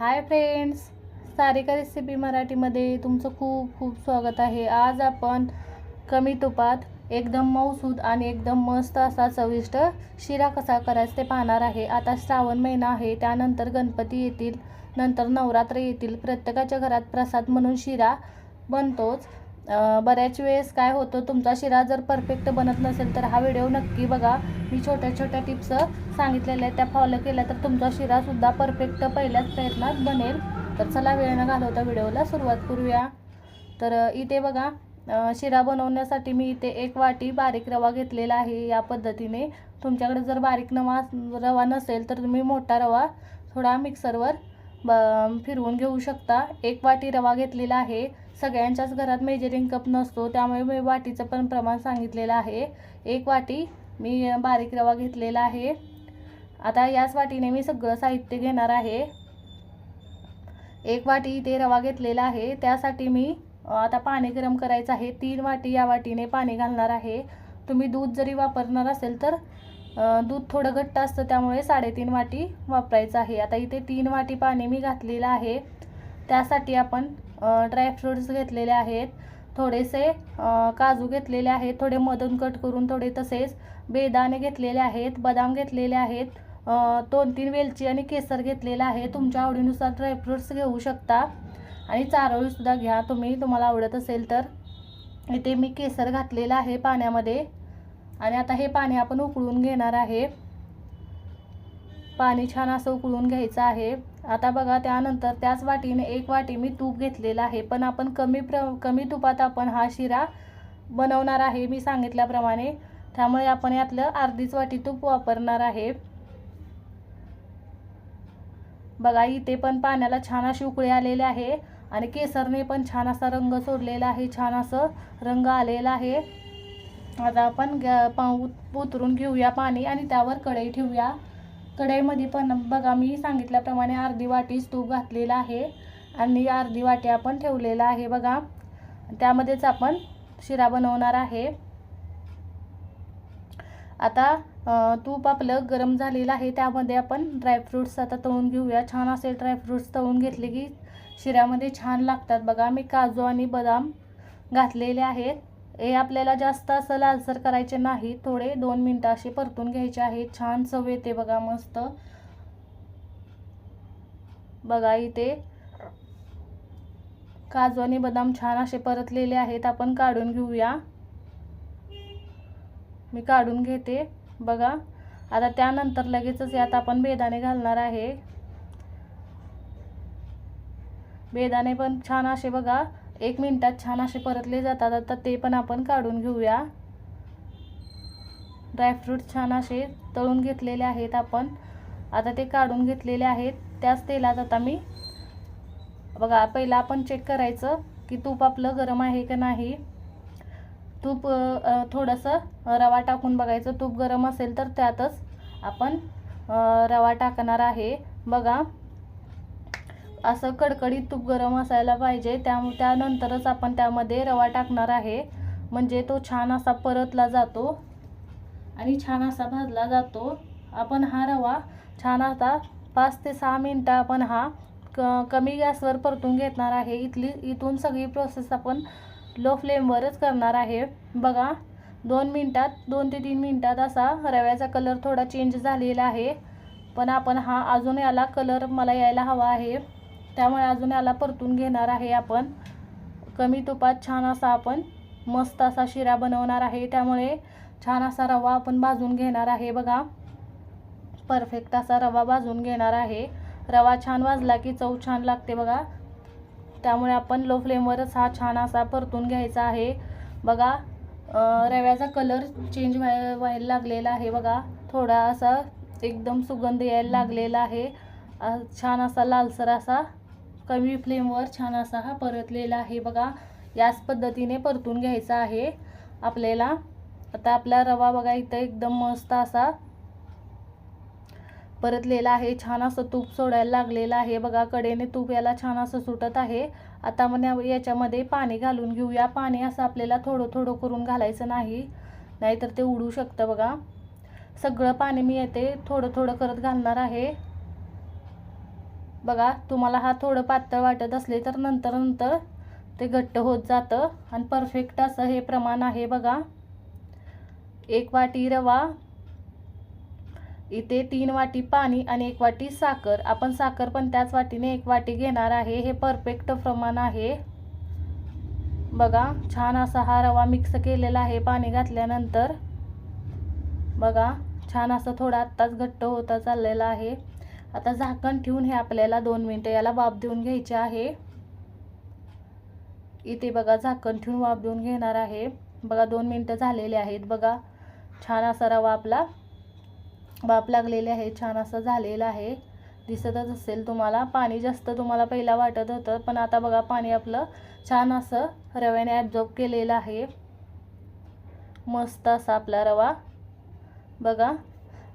Hi friends Sarika recipe मराठीमध्ये तुमचं खूप खूप स्वागत आहे. आज आपण कमी तुपात एकदम मऊसूद आणि एकदम मस्त असा चविष्ट शिरा कसा करायचा ते पाहणार आहे. आता श्रावण महिना आहे त्यानंतर गणपती येतील नंतर नवरात्र येतील. प्रत्येकाच्या घरात प्रसाद म्हणून शिरा बनतोच. बऱ्याच वेळेस काय होतं तुमचा शिरा जर परफेक्ट बनत नसेल तर हा व्हिडिओ नक्की बघा. मी छोट्या छोट्या टिप्स सांगितलेल्या आहेत. त्या फॉलो केल्या तर तुमचा शिरासुद्धा परफेक्ट पहिल्याच प्रयत्नात बनेल. तर चला वेळ न घालवता व्हिडिओला सुरुवात करूया. तर इथे बघा शिरा बनवण्यासाठी मी इथे एक वाटी बारीक रवा घेतलेला आहे या पद्धतीने. तुमच्याकडे जर बारीक नवा रवा नसेल तर तुम्ही मोठा रवा थोडा मिक्सरवर ब फिरवून घेऊ शकता. एक वाटी रवा घेतलेला आहे. सगळ्यांच्याच घरात मेजरिंग कप नसतो त्यामुळे मी वाटीचं पण प्रमाण सांगितलेलं आहे. एक वाटी मी बारीक रवा घेतलेला आहे. आता याच वाटीने मी सगळं साहित्य घेणार आहे. एक वाटी इथे रवा घेतलेला आहे. त्यासाठी मी आता पाणी गरम करायचं आहे. तीन वाटी या वाटीने पाणी घालणार आहे. तुम्ही दूध जरी वापरणार असेल तर दूध थोडं घट्ट असतं त्यामुळे साडेतीन वाटी वापरायचं आहे. आता इथे तीन वाटी पाणी मी घातलेलं आहे. त्यासाठी आपण ड्रायफ्रूट्स घेतलेले आहेत थोडेसे काजू घेतलेले आहेत थोडे मधून कट करून थोडे तसेच बेदाणे घेतलेले आहेत बदाम घेतलेले आहेत दोन तीन वेलची आणि केसर घेतलेलं आहे. तुमच्या आवडीनुसार ड्रायफ्रुट्स घेऊ शकता. आणि चारोळीसुद्धा घ्या. तुम्ही तुम्हाला आवडत असेल तर. इथे मी केसर घातलेलं आहे पाण्यामध्ये. आणि आता हे पाणी आपण उकळून घेणार आहे. पाणी छान असं उकळून घ्यायचं आहे. आता बघा त्यानंतर त्याच वाटीने एक वाटी मी तूप घेतलेलं आहे. पण आपण कमी प्र कमी तुपात आपण हा शिरा बनवणार आहे मी सांगितल्याप्रमाणे. त्यामुळे आपण यातलं अर्धीच वाटी तूप वापरणार आहे. बघा इथे पण पाण्याला छान अशी उकळी आलेली आहे आणि केसरने पण छान असा रंग सोडलेला आहे छान असं रंग आलेला आहे. आता आपण गॅ उतरून घेऊया पाणी आणि त्यावर कढई ठेवूया. कढईमध्ये पण बघा मी सांगितल्याप्रमाणे अर्धी वाटीच तूप घातलेला आहे आणि अर्धी वाटी आपण ठेवलेला आहे बघा. त्यामध्येच आपण शिरा बनवणार आहे. आता तूप आपलं गरम झालेलं आहे त्यामध्ये आपण ड्रायफ्रूट्स आता तळून घेऊया. छान असे ड्रायफ्रूट्स तळून घेतले की शिऱ्यामध्ये छान लागतात बघा. मी काजू आणि बदाम घातलेले आहेत. हे आपल्याला जास्त असं लालसर करायचे नाही. थोडे दोन मिनटं असे परतून घ्यायचे आहेत छान चव येते बघा मस्त. बघा इथे. काजू आणि बदाम छान असे परतलेले आहेत. आपण काढून घेऊया. मी काढून घेते. बघा. आता त्यानंतर लगेचच यात आपण बेदाणे घालणार आहे. बेदाणे पण छान असे बघा. एक मिनटात छान असे परतले जातात. आता ते पण आपण काढून घेऊया. ड्रायफ्रूट छान असे तळून घेतलेले आहेत आपण. आता ते काढून घेतलेले आहेत. त्याच तेलात आता मी बघा पहिला आपण चेक करायचं की तूप आपलं गरम आहे का नाही. तूप थोडंसं रवा टाकून बघायचं. तूप गरम असेल तर त्यातच आपण रवा टाकणार आहे. बघा असं कडकडीत तूप गरम असायला पाहिजे. त्या त्यानंतरच आपण त्यामध्ये रवा टाकणार आहे. म्हणजे तो छान असा परतला जातो. आणि छान असा भाजला जातो. आपण हा रवा छान आता पाच ते सहा मिनटं आपण हा क कमी गॅसवर परतून घेणार आहे. इथली इथून सगळी प्रोसेस आपण लो फ्लेमवरच करणार आहे. बघा दोन मिनटात दोन ते तीन मिनटात असा रव्याचा कलर थोडा चेंज झालेला आहे. पण आपण हा अजून याला कलर मला यायला हवा आहे. त्यामुळे अजून याला परतून घेणार आहे आपण. कमी तुपात छान असा आपण मस्त असा शिरा बनवणार आहे. त्यामुळे छान असा रवा आपण भाजून घेणार आहे बघा. परफेक्ट असा रवा भाजून घेणार आहे. रवा छान भाजला की चव छान लागते बघा. त्यामुळे आपण लो फ्लेमवरच हा छान असा परतून घ्यायचा आहे. बघा रव्याचा कलर चेंज व्हाय व्हायला लागलेला आहे बघा. थोडा असा एकदम सुगंध यायला लागलेला आहे. छान असा लालसर असा कमी फ्लेमवर छान असा हा परतलेला आहे. बघा याच पद्धतीने परतून घ्यायचा आहे आपल्याला. आता आपला रवा बघा इथं एकदम मस्त असा परतलेला आहे. छान असं तूप सोडायला लागलेलं आहे. बघा कडेने तूप याला छान असं सुटत आहे. आता मग या- याच्यामध्ये पाणी घालून घेऊया. पाणी असं आपल्याला थोडं थोडं करून घालायचं नाही. नाहीतर ते उडू शकतं बघा. सगळं पाणी मी येते थोडं थोडं करत घालणार आहे. बघा तुम्हाला हा थोडं पातळ वाटत असले तर नंतर नंतर ते घट्ट होत जातं. आणि परफेक्ट असं हे प्रमाण आहे बघा. एक वाटी रवा इथे तीन वाटी पाणी आणि एक वाटी साखर. आपण साखर पण त्याच वाटीने एक वाटी घेणार आहे. हे परफेक्ट प्रमाण आहे. बघा छान असा हा रवा मिक्स केलेला आहे पाणी घातल्यानंतर. बघा छान असं थोडा आत्ताच घट्ट होता चाललेला आहे. आता झाकण ठेवून हे आपल्याला दोन मिनटं याला वाफ देऊन घ्यायचे आहे. इथे बघा झाकण ठेवून वाफ देऊन घेणार आहे. बघा दोन मिनटं झालेले आहेत. बघा छान असा रवा आपला वाफ लागलेले आहे. छान असं झालेलं आहे. दिसतच असेल तुम्हाला. पाणी जास्त तुम्हाला पहिला वाटत होतं पण आता बघा पाणी आपलं छान असं रव्याने ॲब्झॉर्ब केलेलं आहे. मस्त असा आपला रवा. बघा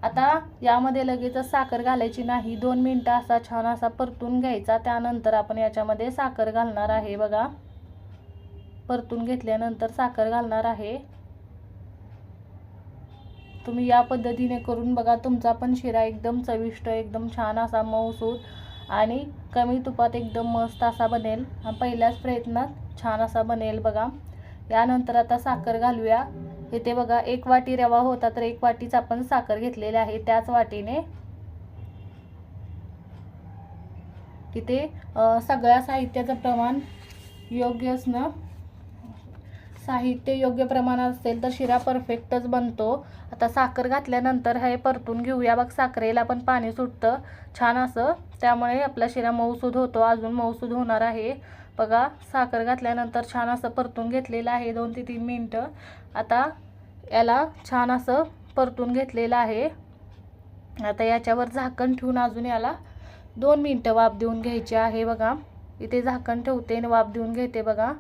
आता यामध्ये लगेचच साखर घालायची नाही. दोन मिनटं असा छान असा परतून घ्यायचा. त्यानंतर आपण याच्यामध्ये साखर घालणार आहे बघा. परतून घेतल्यानंतर साखर घालणार आहे. तुम्ही या पद्धतीने करून बघा. तुमचा पण शिरा एकदम चविष्ट एकदम छान असा मऊसूत आणि कमी तुपात एकदम मस्त असा बनेल. पहिल्याच प्रयत्नात छान असा बनेल बघा. यानंतर आता साखर घालूया. इथे बघा एक वाटी रवा होता तर एक वाटीच आपण साखर घेतलेली आहे. त्याच वाटीने इथे सगळ्या साहित्याचं प्रमाण योग्य असणं साहित्य योग्य प्रमाणात असेल तर शिरा परफेक्टच बनतो. आता साखर घातल्यानंतर हे परतून घेऊया. बघ साखरेला पण पाणी सुटतं. छान असं. त्यामुळे आपला शिरा मऊसूद होतो. अजून मऊसूद होणार आहे. बघा साखर घातल्यानंतर छान असं परतून घेतलेलं आहे दोन ते तीन मिनटं. आता याला छान असं परतून घेतलेलं आहे. आता याच्यावर झाकण ठेवून अजून याला दोन मिनटं वाफ देऊन घ्यायची आहे बघा. इथे झाकण ठेवते आणि वाफ देऊन घेते बघा.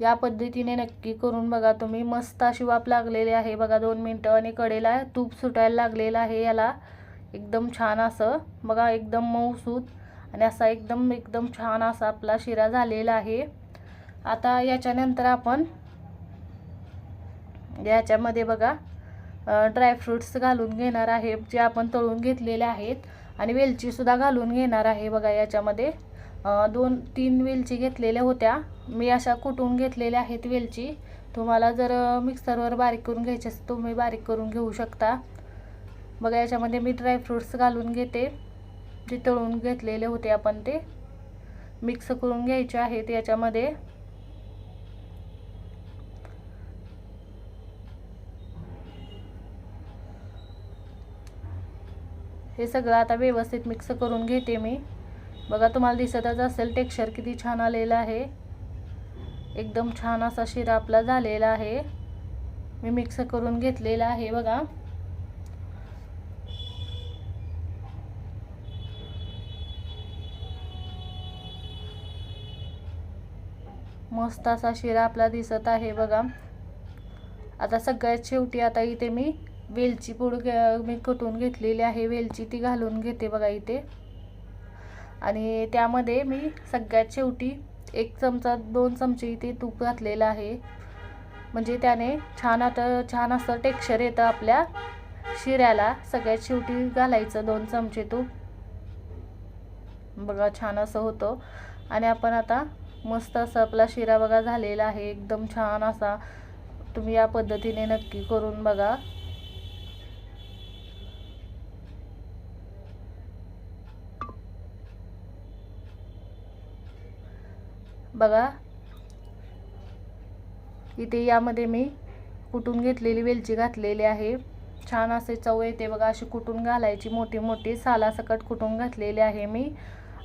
या पद्धतीने नक्की करून बघा तुम्ही. मस्त अशी वाफ लागलेली आहे बघा दोन मिनटं. आणि कडेला तूप सुटायला लागलेलं आहे याला. एकदम छान असं. बघा एकदम मऊसूत आणि असा एकदम एकदम छान असा आपला शिरा झालेला आहे. आता याच्यानंतर आपण याच्यामध्ये बघा ड्रायफ्रूट्स घालून घेणार आहे जे आपण तळून घेतलेले आहेत. आणि वेलचीसुद्धा घालून घेणार आहे बघा याच्यामध्ये. दोन तीन वेलची घेतलेल्या होत्या. मी अशा कुटून घेतलेल्या आहेत वेलची. तुम्हाला जर मिक्सरवर बारीक करून घ्यायचे असेल तुम्ही बारीक करून घेऊ शकता. बघा याच्यामध्ये मी ड्रायफ्रूट्स घालून घेते. जे तळून घेतलेले होते आपण ते. मिक्स करून घ्यायचे आहेत याच्यामध्ये. हे सगळं आता व्यवस्थित मिक्स करून घेते मी. बघा तुम्हाला दिसतच असेल टेक्स्चर किती छान आलेलं आहे. एकदम छान असा शिरा आपला झालेला आहे. मी मिक्स करून घेतलेला आहे बघा. मस्त असा शिरा आपला दिसत आहे बघा. आता सगळ्यात शेवटी आता इथे मी वेलची पूड मी कुटून घेतलेली आहे वेलची ती घालून घेते बघा इथे. आणि त्यामध्ये मी सगळ्यात शेवटी एक चमचा दोन चमचे इथे तूप घातलेलं आहे. म्हणजे त्याने छान आता छान असं टेक्स्चर येतं आपल्या शिऱ्याला. सगळ्यात शेवटी घालायचं दोन चमचे तूप. बघा छान असं होतं. आणि आपण आता मस्त असा आपला शिरा बघा झालेला आहे एकदम छान असा. तुम्ही या पद्धतीने नक्की करून बघा. बघा. इथे यामध्ये मी कुटून घेतलेली वेलची घातलेली आहे. छान असे चव येते बघा अशी कुटून घालायची मोठी मोठी सालासकट कुटून घातलेली आहे मी.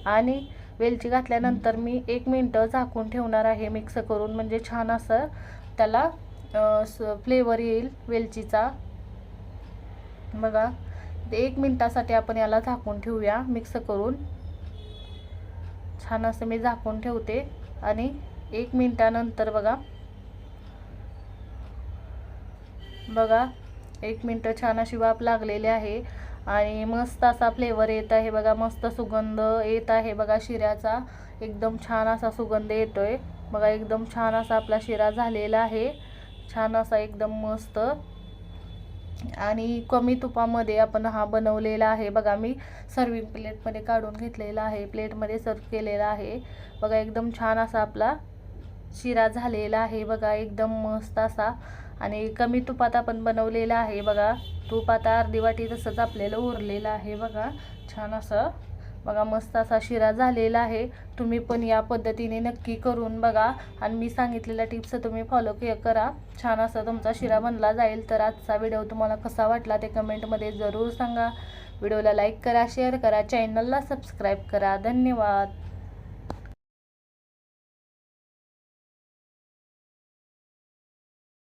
आणि वेलची घातल्यानंतर मी एक मिनटं झाकून ठेवणार आहे मिक्स करून. म्हणजे छान असं त्याला फ्लेवर येईल वेलचीचा. बघा एक मिनटासाठी आपण याला झाकून ठेवूया मिक्स करून. छान असं मी झाकून ठेवते. आणि एक मिनटानंतर बघा. बघा एक मिनटं छान अशी वाफ लागलेली आहे. आणि मस्त असा फ्लेवर येत आहे बघा मस्त सुगंध येत आहे बघा शिऱ्याचा. एकदम छान असा सुगंध येतोय. बघा एकदम छान असा आपला शिरा झालेला आहे. छान असा एकदम मस्त. आणि कमी तुपामध्ये आपण हा बनवलेला आहे. बघा मी सर्विंग प्लेटमध्ये काढून घेतलेला आहे. प्लेटमध्ये सर्व केलेला आहे. बघा एकदम छान असा आपला शिरा झालेला आहे. बघा एकदम मस्त असा. आणि कमी तुपात आपण बनवलेला आहे बघा. तूप आता अर्धी वाटी तसंच आपल्याला उरलेलं आहे बघा. छान असं. बघा मस्त असा शिरा झालेला आहे. तुम्ही पण या पद्धतीने नक्की करून बघा. आणि मी सांगितलेल्या टिप्स तुम्ही फॉलो के करा. छान असा तुमचा शिरा बनला जाईल. तर आजचा व्हिडिओ तुम्हाला कसा वाटला ते कमेंटमध्ये जरूर सांगा. व्हिडिओला लाईक करा शेअर करा चॅनलला सबस्क्राईब करा. धन्यवाद.